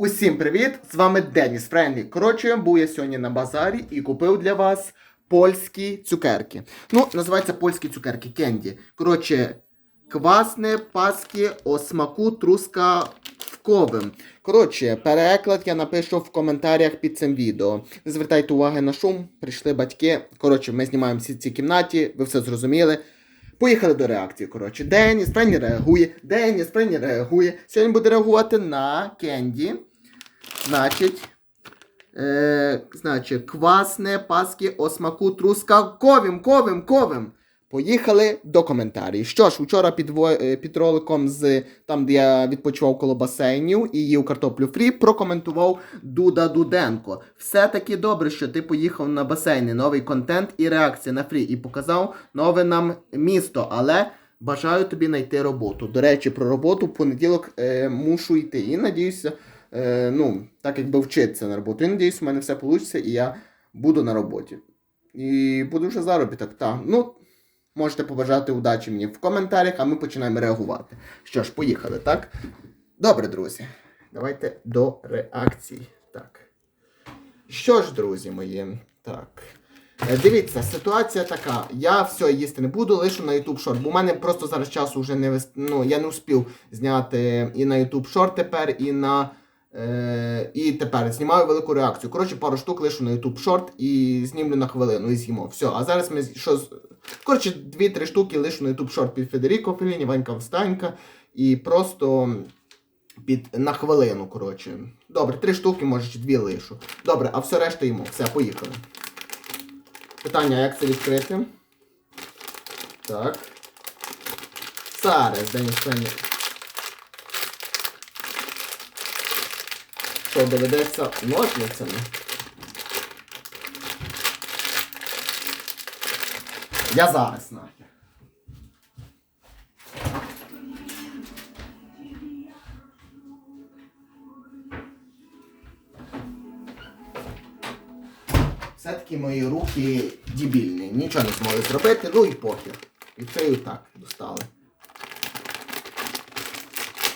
Усім привіт! З вами Деніс Френлі. Коротше, був я сьогодні на базарі і купив для вас польські цукерки. Ну, називаються польські цукерки Кенді. Коротше, квасне паски о смаку трускавковим. Коротше, переклад я напишу в коментарях під цим відео. Не звертайте уваги на шум, прийшли батьки. Коротше, ми знімаємо всі ці кімнаті, ви все зрозуміли. Поїхали до реакції. Коротше, Деніс Френі реагує, Деніс Френі реагує. Сьогодні буде реагувати на Кенді. Значить, е, значить, квасне паски о смаку трускавковим, ковим, ковим. Поїхали до коментарів. Що ж, вчора під, е, під роликом з там, де я відпочивав коло басейнів і їв картоплю фрі, прокоментував Дуда Дуденко. Все-таки добре, що ти поїхав на басейни, новий контент і реакція на фрі, і показав нове нам місто, але. Бажаю тобі знайти роботу. До речі, про роботу в понеділок е, мушу йти. І надіюся, е, ну, так якби вчитися на роботу. І надіюсь, у мене все вийде, і я буду на роботі. І буду вже заробіток. Так. Ну, можете побажати удачі мені в коментарях, а ми починаємо реагувати. Що ж, поїхали, так? Добре, друзі. Давайте до реакцій. Так. Що ж, друзі мої, так. Е, Дивіться, ситуація така. Я все їсти не буду, лишу на YouTube Short. Бо в мене просто зараз часу вже не вис... ну, я не успів зняти і на YouTube Short тепер, і на. Е... І тепер знімаю велику реакцію. Коротше, пару штук лишу на YouTube Short і знімлю на хвилину і з'їмо. Все. А зараз ми що Коротше, дві-три штуки лишу на YouTube Short під Федеріко Феліні, Ванька Встанька. І просто під на хвилину, коротше. Добре, три штуки, може, чи дві лишу. Добре, а все решта їмо. Все, поїхали. Питання, як це відкрити? Так. Зараз, Деніс Фені. Що доведеться ножницями? Я зараз нахер. Все-таки мої руки дебільні. Нічого не зможу зробити, ну і похер. І це і так достали.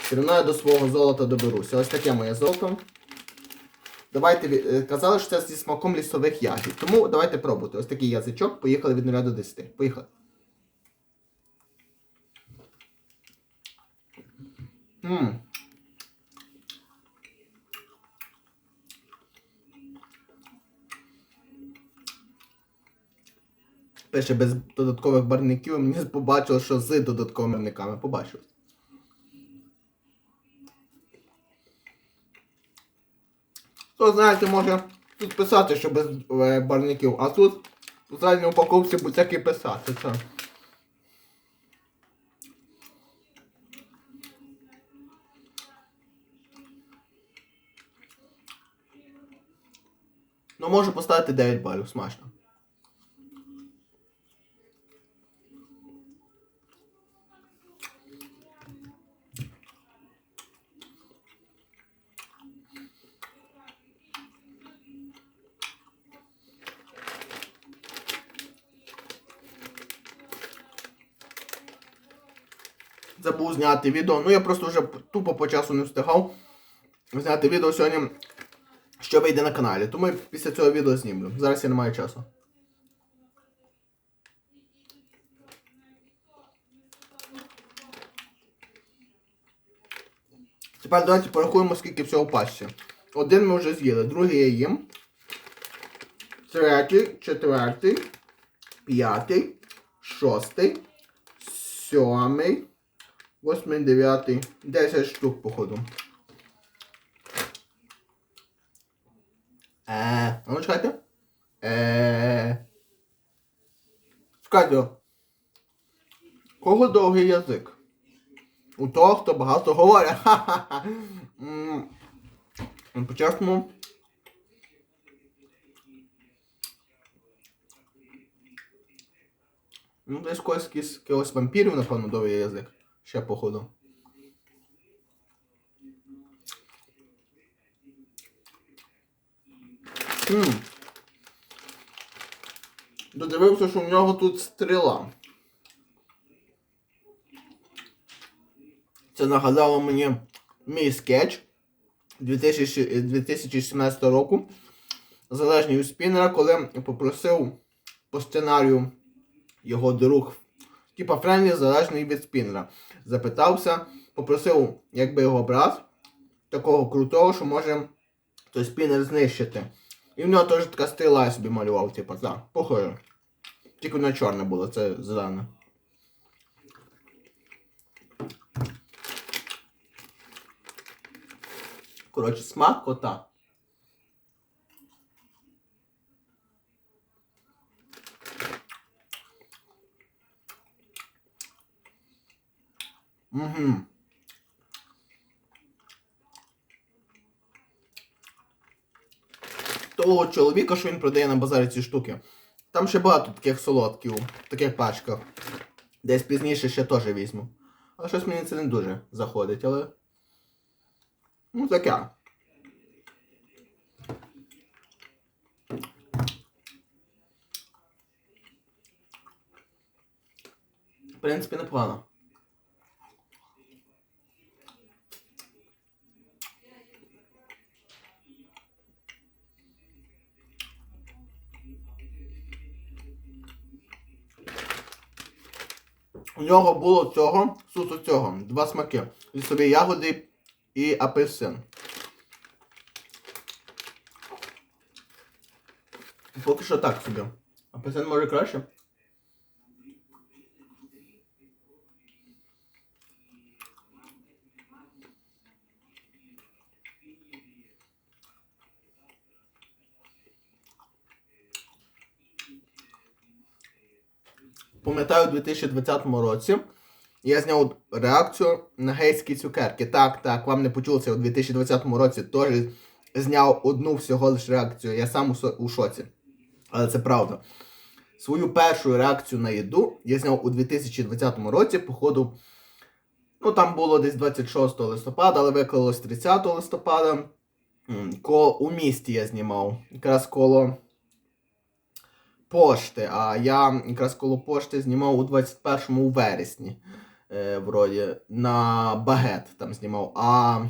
Все одно я до свого золота доберуся. Ось таке моє золото. Давайте е, казали, що це зі смаком лісових ягід. Тому давайте пробувати. Ось такий язичок. Поїхали від 0 до 10. Поїхали. Ммм. Пише без додаткових барників, мені побачило, що з додатковими барниками. Побачилось. Хто знаєте, може тут писати, що без е, барників, а тут в задній упаковці будь-який писати. Це. Ну, можу поставити 9 балів, смачно. Зняти відео. Ну я просто вже тупо по часу не встигав зняти відео сьогодні, що вийде на каналі. Тому я після цього відео знімлю. Зараз я не маю часу. Тепер давайте порахуємо, скільки всього в. Один ми вже з'їли, другий я їм. Третій, четвертий, п'ятий, шостий, сьомий, восьмий, дев'ятий, десять штук, походу. Е, а ну чекайте. Е. Чекайте. Кого довгий язик? У того, хто багато говорить. Ха-ха-ха. Ну, По-чесному. Ну, десь когось якийсь- вампірів, напевно, довгий язик. Ще походу. М. Додивився, що в нього тут стріла. Це нагадало мені мій скетч, 2017 року. Залежний від спінера, коли попросив по сценарію його друг, типа Френлі, залежний від спінера. Запитався, попросив, якби його брат, такого крутого, що може той спінер знищити. І в нього теж така стріла я собі малював, типа, так, похоже. Тільки воно чорне було, це зелене. Коротше, смак кота. Угу. Того чоловіка, що він продає на базарі ці штуки. Там ще багато таких солодків, в таких пачках. Десь пізніше ще теж візьму. Але щось мені це не дуже заходить, але. Ну таке. В принципі, непогано. У нього було цього, суто цього, два смаки. Лісові ягоди і апельсин. Поки що так собі. Апельсин може краще. Пам'ятаю, у 2020 році я зняв реакцію на гейські цукерки. Так, так, вам не почулося у 2020 році теж зняв одну всього лише реакцію. Я сам у, шоці. Але це правда. Свою першу реакцію на їду я зняв у 2020 році, походу. Ну, там було десь 26 листопада, але виклалось 30 листопада. М, Ко у місті я знімав. Якраз коло пошти. А я якраз коло пошти знімав у 21-му у вересні. Е, вроді, на багет там знімав. А,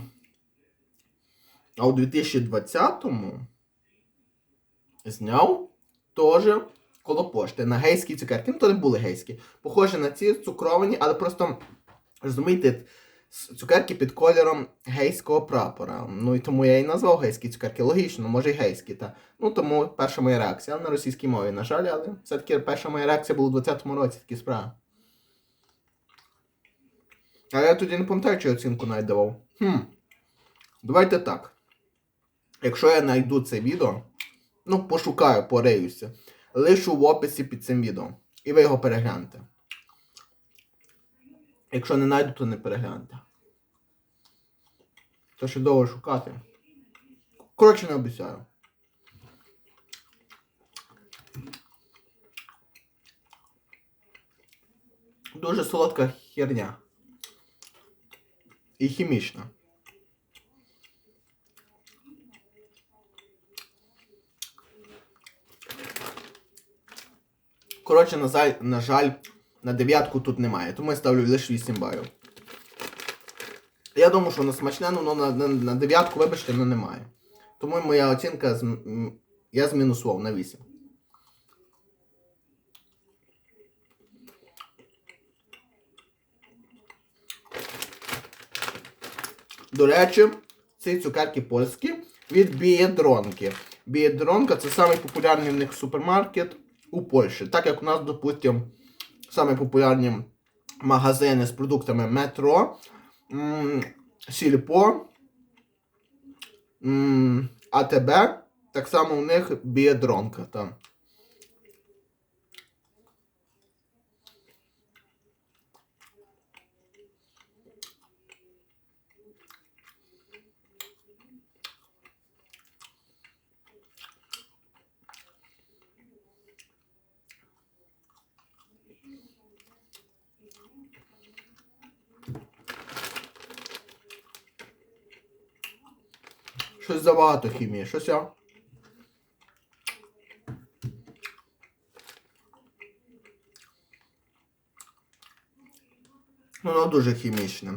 а у 2020-му зняв теж коло пошти на гейські цукерки. Ну, то не були гейські. Похожі на ці цукровані, але просто, розумієте, цукерки під кольором гейського прапора. Ну і тому я і назвав гейські цукерки. Логічно, може й гейські. Та. Ну тому перша моя реакція. Але на російській мові, на жаль, але все-таки перша моя реакція була у 20-му році, такі справи. А я тоді не пам'ятаю, чи оцінку навіть давав. Хм. Давайте так. Якщо я знайду це відео, ну, пошукаю, пориюся, лишу в описі під цим відео. І ви його перегляньте. Якщо не знайду, то не перегляньте. То ще довго шукати. Коротше, не обіцяю. Дуже солодка херня. І хімічна. Коротше, на, жаль, на дев'ятку тут немає, тому я ставлю лише 8 балів. Я думаю, що воно смачне, але на, на, на дев'ятку, вибачте, ну немає. Тому моя оцінка з, я змінусував на 8. До речі, ці цукерки польські від Бієдронки. Бієдронка це самий популярний в них супермаркет у Польщі. Так як у нас, допустимо, самі популярні магазини з продуктами метро, Сільпо, АТБ, так само у них Бієдронка. Там. Щось забагато хімії, щось я. Воно дуже хімічне.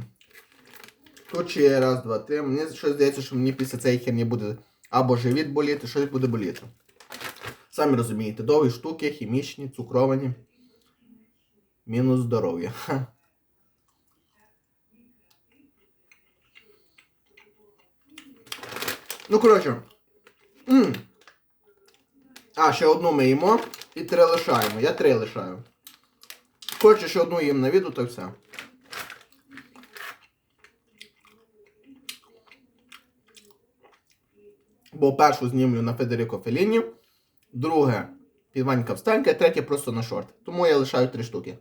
Тут ще є раз, два, три. Мені щось здається, що мені після цієї херні буде або живіт боліти, щось буде боліти. Самі розумієте, довгі штуки, хімічні, цукровані. Мінус здоров'я. Ну, коротше. М. А, ще одну ми їмо і три лишаємо. Я три лишаю. Коротше, ще одну їм на віду, то все. Бо першу знімлю на Федеріко Феліні, друге під Ванька встанька, третє просто на шорт. Тому я лишаю три штуки.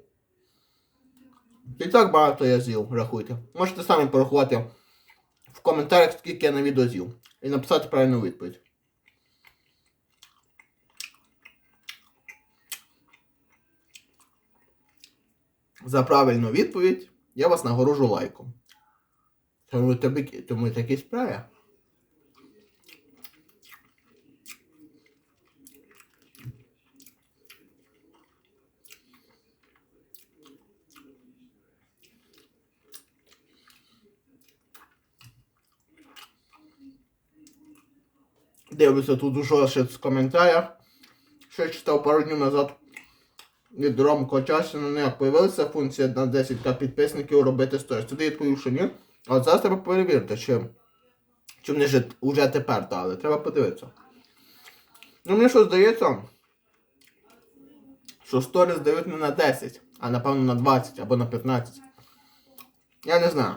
І так багато я з'їв, рахуйте. Можете самі порахувати в коментарях, скільки я на відео з'їв. І написати правильну відповідь. За правильну відповідь я вас нагорожу лайком. Тому тобі тому такі справи. Дивлюся тут уже ще з коментарях. Ще читав пару днів назад від Ромко Часіна, ну як появилася функція на 10к підписників робити сторіс. Тоді я відповів, що ні. А зараз треба перевірити, чи, чи вони ж вже тепер дали. Треба подивитися. Ну мені що здається, що сторіс дають не на 10, а напевно на 20 або на 15. Я не знаю.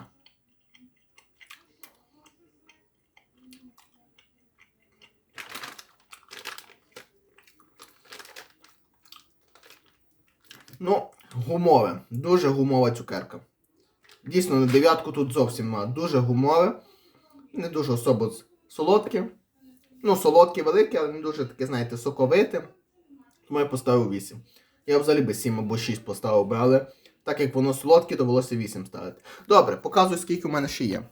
Ну, гумове. Дуже гумова цукерка. Дійсно, на дев'ятку тут зовсім мало. Дуже гумове. Не дуже особо солодке. Ну, солодке велике, але не дуже таке, знаєте, соковите. Тому я поставив 8. Я взагалі би 7 або 6 поставив би, але так як воно солодке, довелося 8 ставити. Добре, показую, скільки у мене ще є.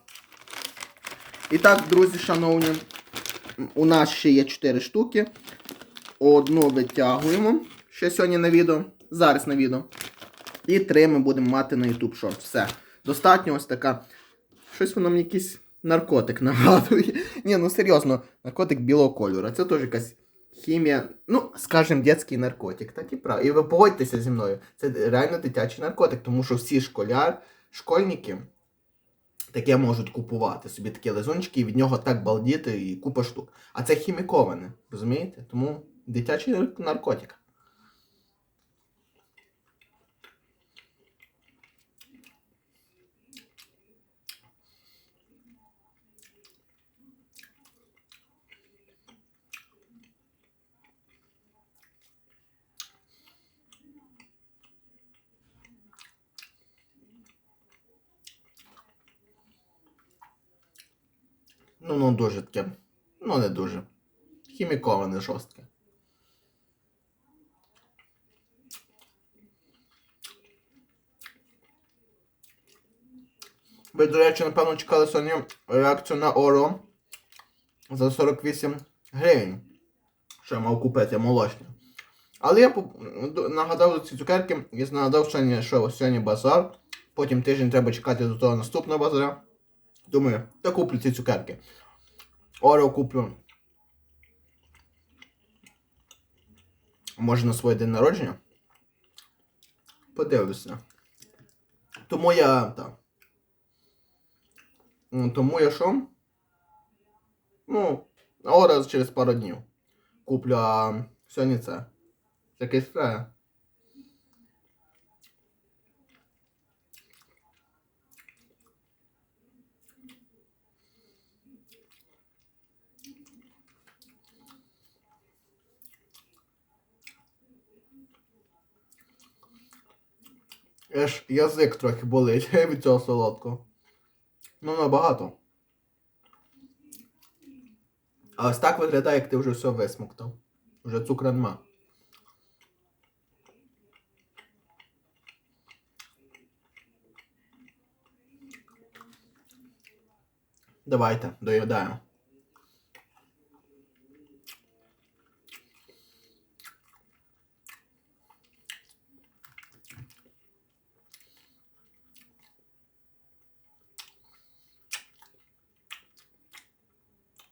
І так, друзі, шановні, у нас ще є 4 штуки. Одну витягуємо ще сьогодні на відео. Зараз на відео. І три ми будемо мати на YouTube Short. Все. Достатньо ось така. Щось воно мені якийсь наркотик нагадує. Ні, ну серйозно, наркотик білого кольору. Це теж якась хімія, ну, скажімо, дитячий наркотик. Так і правда. І ви погодьтеся зі мною. Це реально дитячий наркотик, тому що всі школяр, школьники таке можуть купувати собі такі лизунчики, і від нього так балдіти і купа штук. А це хіміковане, розумієте? Тому дитячий наркотик. Ну, ну дуже таке. Ну, не дуже. Хіміковане жорстке. Ви, до речі, напевно, чекали сьогодні реакцію на Оро за 48 гривень. Що я мав купити молочне. Але я нагадав ці цукерки і нагадав сьогодні, що сьогодні базар. Потім тиждень треба чекати до того наступного базара. Думаю, та куплю ці цукерки. Орео куплю. Може на своє день народження. Подивлюся. Тому я. Так. Тому я що? Ну, Орео через пару днів. Куплю, а сьогодні це. Такий справа. Аж язик трохи болить від цього солодкого. Ну, набагато. А ось так виглядає, як ти вже все висмоктав. Вже цукра нема. Давайте, доїдаємо.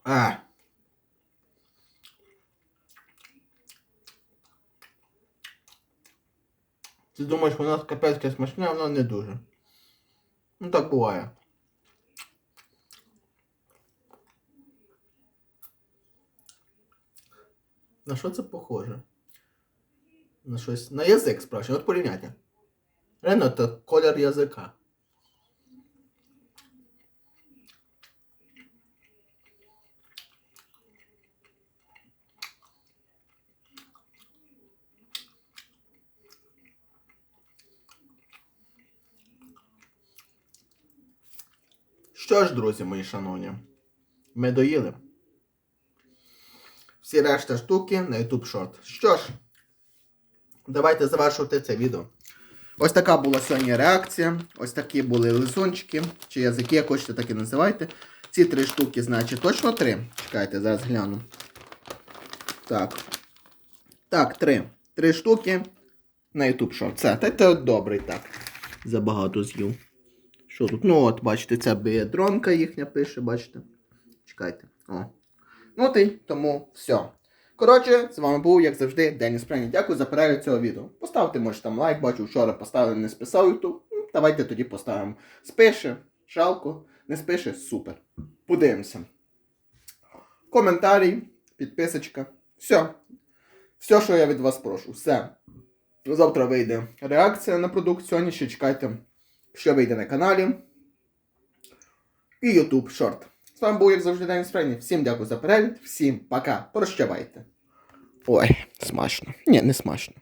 А. Ти думаєш, воно капецьке смачне, а воно не дуже. Ну так буває. На що це похоже? На щось. На язик справжній. От порівняйте. Реально, це колір язика. Що ж, друзі мої шановні, ми доїли. Всі решта штуки на YouTube Short. Що ж, давайте завершувати це відео. Ось така була сьогодні реакція. Ось такі були лизунчики, чи язики, як хочете, так і називайте. Ці три штуки, значить, точно три. Чекайте, зараз гляну. Так. Так, три. Три штуки на YouTube Short. Це, це добрий так. Забагато з'їв. Що тут? Ну от, бачите, це бедронка їхня пише, бачите. Чекайте. О. Ну ти, тому все. Коротше, з вами був, як завжди, Деніс Прені. Дякую за перегляд цього відео. Поставте, може, там лайк, бачу, вчора поставили, не списав YouTube. Ну, Давайте тоді поставимо. Спише, жалко, не спише, супер. Подивимося. Коментарі, підписочка. Все. Все, що я від вас прошу. Все. Завтра вийде реакція на продукт. Сьогодні ще чекайте, що вийде на каналі. І YouTube шорт. З вами був, як завжди, День Фрейні. Всім дякую за перегляд, всім пока. Прощавайте. Ой, смачно. Ні, не смачно.